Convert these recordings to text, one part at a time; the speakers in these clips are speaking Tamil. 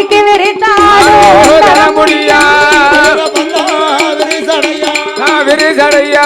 தரைக்கு விரித்தாடும் முடியா விரிசடையா?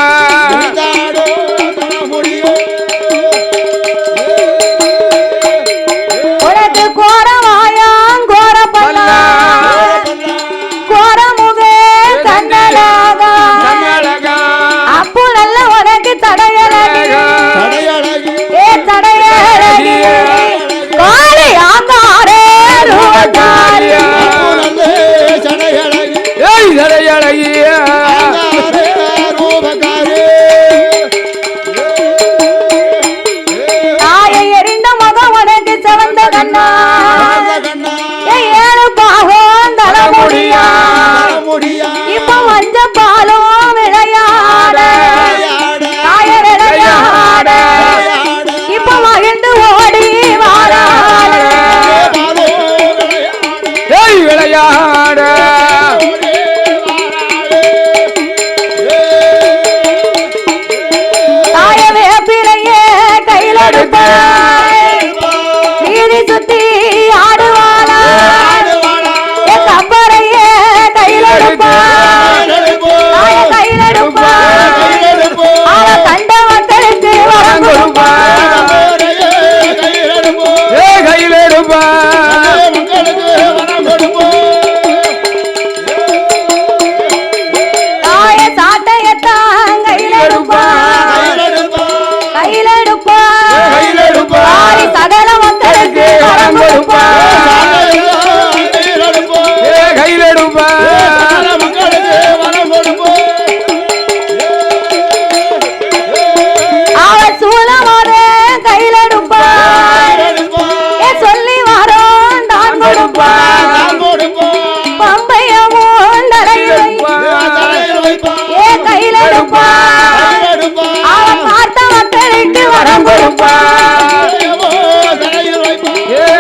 கரம் கொடுப்பா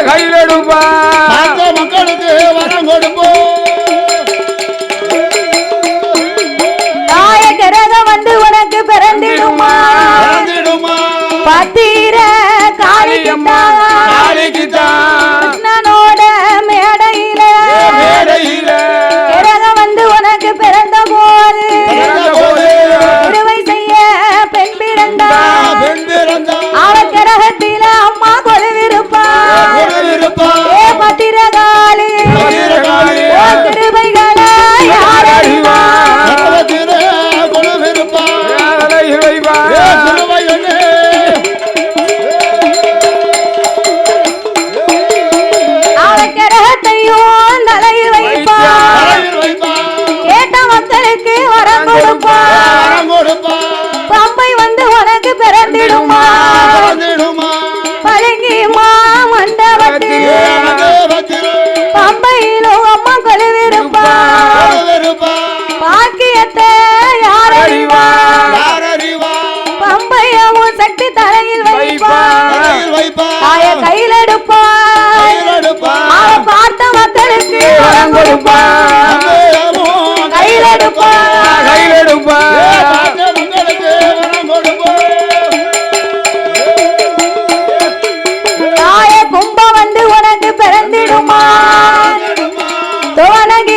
கையில் ಮಾತಿರದ கொடுப்பா. நாய கும்பம் வந்து உனக்கு பிறந்திடுமா தோணகி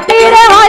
கட்டிடவா